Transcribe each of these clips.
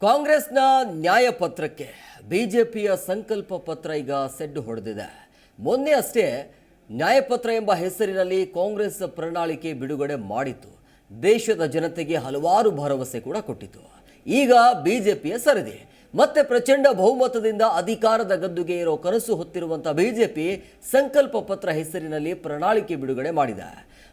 ಕಾಂಗ್ರೆಸ್ನ ನ್ಯಾಯಪತ್ರಕ್ಕೆ ಬಿಜೆಪಿಯ ಸಂಕಲ್ಪ ಪತ್ರ ಈಗ ಸೆಡ್ಡು ಹೊಡೆದಿದೆ. ಮೊನ್ನೆ ಅಷ್ಟೇ ನ್ಯಾಯಪತ್ರ ಎಂಬ ಹೆಸರಿನಲ್ಲಿ ಕಾಂಗ್ರೆಸ್ ಪ್ರಣಾಳಿಕೆ ಬಿಡುಗಡೆ ಮಾಡಿತ್ತು. ದೇಶದ ಜನತೆಗೆ ಹಲವಾರು ಭರವಸೆ ಕೂಡ ಕೊಟ್ಟಿತು ಈಗ ಬಿಜೆಪಿಯ ಸರದಿ ಮತ್ತೆ ಪ್ರಚಂಡ ಬಹುಮತದಿಂದ ಅಧಿಕಾರದ ಗದ್ದುಗೆ ಇರೋ ಕನಸು ಹೊತ್ತಿರುವಂತಹ ಬಿಜೆಪಿ ಸಂಕಲ್ಪ ಪತ್ರ ಹೆಸರಿನಲ್ಲಿ ಪ್ರಣಾಳಿಕೆ ಬಿಡುಗಡೆ ಮಾಡಿದೆ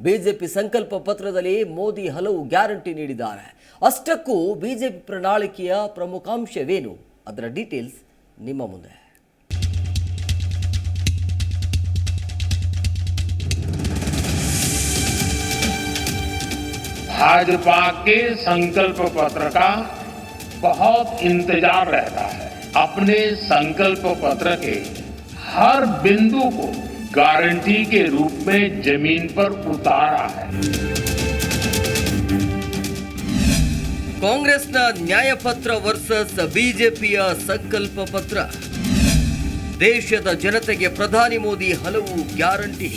ಬಿಜೆಪಿ ಸಂಕಲ್ಪ ಪತ್ರದಲ್ಲಿ ಮೋದಿ ಹಲವು ಗ್ಯಾರಂಟಿ ನೀಡಿದ್ದಾರೆ ಅಷ್ಟಕ್ಕೂ ಬಿಜೆಪಿ ಪ್ರಣಾಳಿಕೆಯ ಪ್ರಮುಖಾಂಶವೇನು ಅದರ ಡೀಟೇಲ್ಸ್ ನಿಮ್ಮ ಮುಂದೆ भाजपा के संकल्प पत्र का बहुत इंतजार रहता है अपने संकल्प पत्र के हर बिंदु को गारंटी के रूप में जमीन पर उतारा है ಕಾಂಗ್ರೆಸ್ನ ನ್ಯಾಯಪತ್ರ ವರ್ಸಸ್ ಬಿಜೆಪಿಯ ಸಂಕಲ್ಪ ಪತ್ರ ದೇಶದ ಜನತೆಗೆ ಪ್ರಧಾನಿ ಮೋದಿ ಹಲವು ಗ್ಯಾರಂಟಿ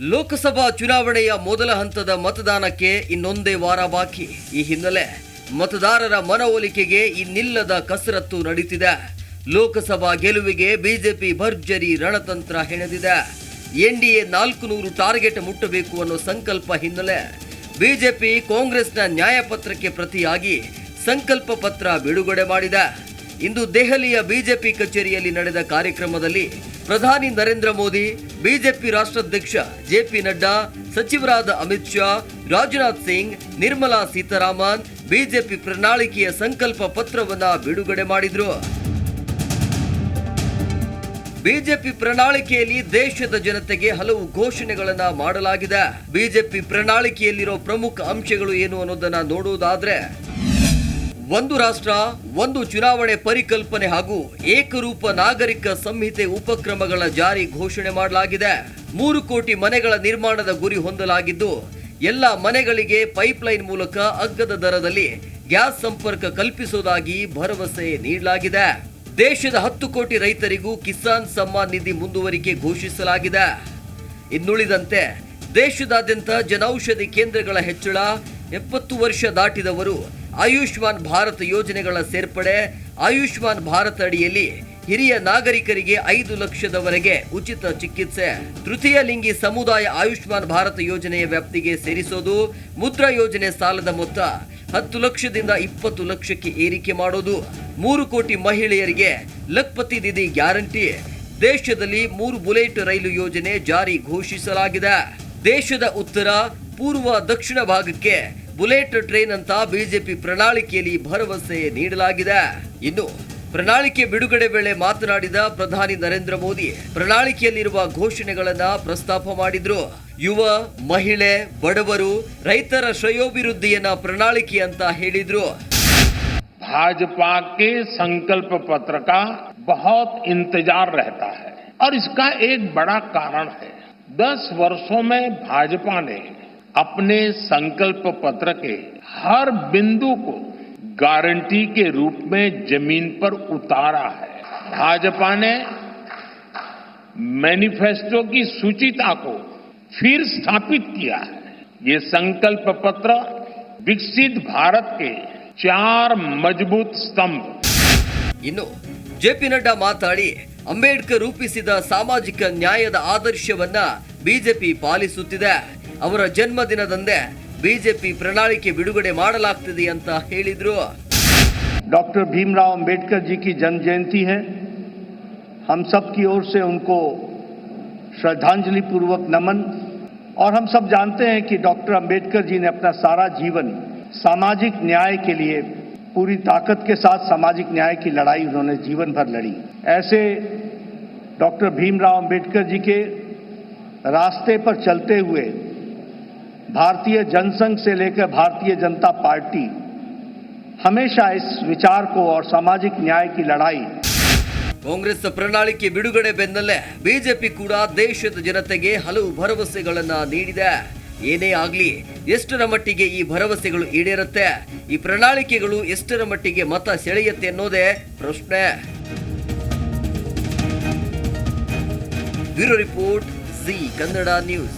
ಲೋಕಸಭಾ ಚುನಾವಣೆಯ ಮೊದಲ ಹಂತದ ಮತದಾನಕ್ಕೆ ಇನ್ನೊಂದೇ ವಾರ ಬಾಕಿ. ಈ ಹಿನ್ನೆಲೆ ಮತದಾರರ ಮನವೊಲಿಕೆಗೆ ಇನ್ನಿಲ್ಲದ ಕಸರತ್ತು ನಡೀತಿದೆ. ಲೋಕಸಭಾ ಗೆಲುವಿಗೆ ಬಿಜೆಪಿ ಭರ್ಜರಿ ರಣತಂತ್ರ ಹೆಣೆದಿದೆ. ಎನ್ಡಿಎ ನಾಲ್ಕು ನೂರು ಟಾರ್ಗೆಟ್ ಮುಟ್ಟಬೇಕು ಅನ್ನೋ ಸಂಕಲ್ಪ ಹಿನ್ನೆಲೆ. ಬಿಜೆಪಿ ಕಾಂಗ್ರೆಸ್ನ ನ್ಯಾಯಪತ್ರಕ್ಕೆ ಪ್ರತಿಯಾಗಿ ಸಂಕಲ್ಪ ಪತ್ರ ಬಿಡುಗಡೆ ಮಾಡಿದೆ. ಇಂದು ದೆಹಲಿಯ ಬಿಜೆಪಿ ಕಚೇರಿಯಲ್ಲಿ ನಡೆದ ಕಾರ್ಯಕ್ರಮದಲ್ಲಿ ಪ್ರಧಾನಿ ನರೇಂದ್ರ ಮೋದಿ, ಬಿಜೆಪಿ ರಾಷ್ಟ್ರಾಧ್ಯಕ್ಷ ಜೆಪಿ ನಡ್ಡಾ, ಸಚಿವರಾದ ಅಮಿತ್ ಶಾ, ರಾಜನಾಥ್ ಸಿಂಗ್, ನಿರ್ಮಲಾ ಸೀತಾರಾಮನ್, ಬಿಜೆಪಿ ಪ್ರಣಾಳಿಕೆಯ ಸಂಕಲ್ಪ ಪತ್ರವನ್ನ ಬಿಡುಗಡೆ ಮಾಡಿದ್ರು. ಬಿಜೆಪಿ ಪ್ರಣಾಳಿಕೆಯಲ್ಲಿ ದೇಶದ ಜನತೆಗೆ ಹಲವು ಘೋಷಣೆಗಳನ್ನ ಮಾಡಲಾಗಿದೆ. ಬಿಜೆಪಿ ಪ್ರಣಾಳಿಕೆಯಲ್ಲಿರೋ ಪ್ರಮುಖ ಅಂಶಗಳು ಏನು ಅನ್ನೋದನ್ನ ನೋಡುವುದಾದ್ರೆ ಒಂದು ರಾಷ್ಟ್ರ, ಒಂದು ಚುನಾವಣೆ ಪರಿಕಲ್ಪನೆ ಹಾಗೂ ಏಕರೂಪ ನಾಗರಿಕ ಸಂಹಿತೆ ಉಪಕ್ರಮಗಳ ಜಾರಿ ಘೋಷಣೆ ಮಾಡಲಾಗಿದೆ. ಮೂರು ಕೋಟಿ ಮನೆಗಳ ನಿರ್ಮಾಣದ ಗುರಿ ಹೊಂದಲಾಗಿದ್ದು, ಎಲ್ಲ ಮನೆಗಳಿಗೆ ಪೈಪ್ಲೈನ್ ಮೂಲಕ ಅಗ್ಗದ ದರದಲ್ಲಿ ಗ್ಯಾಸ್ ಸಂಪರ್ಕ ಕಲ್ಪಿಸುವುದಾಗಿ ಭರವಸೆ ನೀಡಲಾಗಿದೆ. ದೇಶದ ಹತ್ತು ಕೋಟಿ ರೈತರಿಗೂ ಕಿಸಾನ್ ಸಮ್ಮಾನ್ ನಿಧಿ ಮುಂದುವರಿಕೆ ಘೋಷಿಸಲಾಗಿದೆ. ಇನ್ನುಳಿದಂತೆ, ದೇಶದಾದ್ಯಂತ ಜನೌಷಧಿ ಕೇಂದ್ರಗಳ ಹೆಚ್ಚಳ ಎಪ್ಪತ್ತು ವರ್ಷ ದಾಟಿದವರು ಆಯುಷ್ಮಾನ್ ಭಾರತ್ ಯೋಜನೆಗಳ ಸೇರ್ಪಡೆ, ಆಯುಷ್ಮಾನ್ ಭಾರತ್ ಅಡಿಯಲ್ಲಿ ಹಿರಿಯ ನಾಗರಿಕರಿಗೆ ಐದು ಲಕ್ಷದವರೆಗೆ ಉಚಿತ ಚಿಕಿತ್ಸೆ. ತೃತೀಯ ಲಿಂಗಿ ಸಮುದಾಯ ಆಯುಷ್ಮಾನ್ ಭಾರತ್ ಯೋಜನೆಯ ವ್ಯಾಪ್ತಿಗೆ ಸೇರಿಸೋದು, ಮುದ್ರಾ ಯೋಜನೆ ಸಾಲದ ಮೊತ್ತ ಹತ್ತು ಲಕ್ಷದಿಂದ ಇಪ್ಪತ್ತು ಲಕ್ಷಕ್ಕೆ ಏರಿಕೆ ಮಾಡೋದು, ಮೂರು ಕೋಟಿ ಮಹಿಳೆಯರಿಗೆ ಲಕ್ಪತಿ ದಿದಿ ಗ್ಯಾರಂಟಿ. ದೇಶದಲ್ಲಿ ಮೂರು ಬುಲೆಟ್ ರೈಲು ಯೋಜನೆ ಜಾರಿ ಘೋಷಿಸಲಾಗಿದೆ. ದೇಶದ ಉತ್ತರ, ಪೂರ್ವ, ದಕ್ಷಿಣ ಭಾಗಕ್ಕೆ ಬುಲೆಟ್ ಟ್ರೈನ್ ಅಂತ ಬಿಜೆಪಿ ಪ್ರಣಾಳಿಕೆಯಲ್ಲಿ ಭರವಸೆ ನೀಡಲಾಗಿದೆ ಇನ್ನು ಪ್ರಣಾಳಿಕೆ ಬಿಡುಗಡೆ ವೇಳೆ ಮಾತನಾಡಿದ ಪ್ರಧಾನಿ ನರೇಂದ್ರ ಮೋದಿ ಪ್ರಣಾಳಿಕೆಯಲ್ಲಿರುವ ಘೋಷಣೆಗಳನ್ನ ಪ್ರಸ್ತಾಪ ಮಾಡಿದ್ರು ಯುವ ಮಹಿಳೆ ಬಡವರು ರೈತರ ಶ್ರೇಯೋಭಿವೃದ್ಧಿಯನ್ನ ಪ್ರಣಾಳಿಕೆ ಅಂತ ಹೇಳಿದ್ರು भाजपा के संकल्प पत्र का बहुत इंतजार रहता है और इसका एक बड़ा कारण है दस वर्षों में भाजपा ने अपने संकल्प पत्र के हर बिंदु को गारंटी के रूप में जमीन पर उतारा है भाजपा ने मैनिफेस्टो की सूचिता को फिर स्थापित किया है ये संकल्प पत्र विकसित भारत के चार मजबूत स्तंभ ಇನ್ನು ಜೆಪಿ ನಡ್ಡಾ ಮಾತಾಡಿ ಅಂಬೇಡ್ಕರ್ ರೂಪಿಸಿದ ಸಾಮಾಜಿಕ ನ್ಯಾಯದ ಆದರ್ಶವನ್ನ ಬಿಜೆಪಿ ಪಾಲಿಸುತ್ತಿದೆ ಅವರ ಜನ್ಮದಿನದಂದೇ ಬಿಜೆಪಿ ಪ್ರಣಾಳಿಕೆ ಬಿಡುಗಡೆ ಮಾಡಲಾಗ್ತಿದೆ ಅಂತ ಹೇಳಿದ್ರು डॉक्टर भीमराव अंबेडकर जी की जन्म जयंती है हम सब की ओर से उनको श्रद्धांजलि पूर्वक नमन और हम सब जानते हैं कि डॉक्टर अंबेडकर जी ने अपना सारा जीवन सामाजिक न्याय के लिए पूरी ताकत के साथ सामाजिक न्याय की लड़ाई उन्होंने जीवन भर लड़ी ऐसे डॉक्टर भीमराव अंबेडकर जी के रास्ते पर चलते हुए भारतीय जनसंघ से लेकर भारतीय जनता पार्टी हमेशा इस विचार को और सामाजिक न्याय की लड़ाई ಕಾಂಗ್ರೆಸ್ ಪ್ರಣಾಳಿಕೆ ಬಿಡುಗಡೆ ಬೆನ್ನಲ್ಲೇ ಬಿಜೆಪಿ ಕೂಡ ದೇಶದ ಜನತೆಗೆ ಹಲವು ಭರವಸೆಗಳನ್ನ ನೀಡಿದೆ ಏನೇ ಆಗ್ಲಿ ಎಷ್ಟರ ಮಟ್ಟಿಗೆ ಈ ಭರವಸೆಗಳು ಈಡೇರುತ್ತೆ ಈ ಪ್ರಣಾಳಿಕೆಗಳು ಎಷ್ಟರ ಮಟ್ಟಿಗೆ ಮತ ಸೆಳೆಯುತ್ತೆ ಅನ್ನೋದೇ ಪ್ರಶ್ನೆ bureau report Zee Kannada news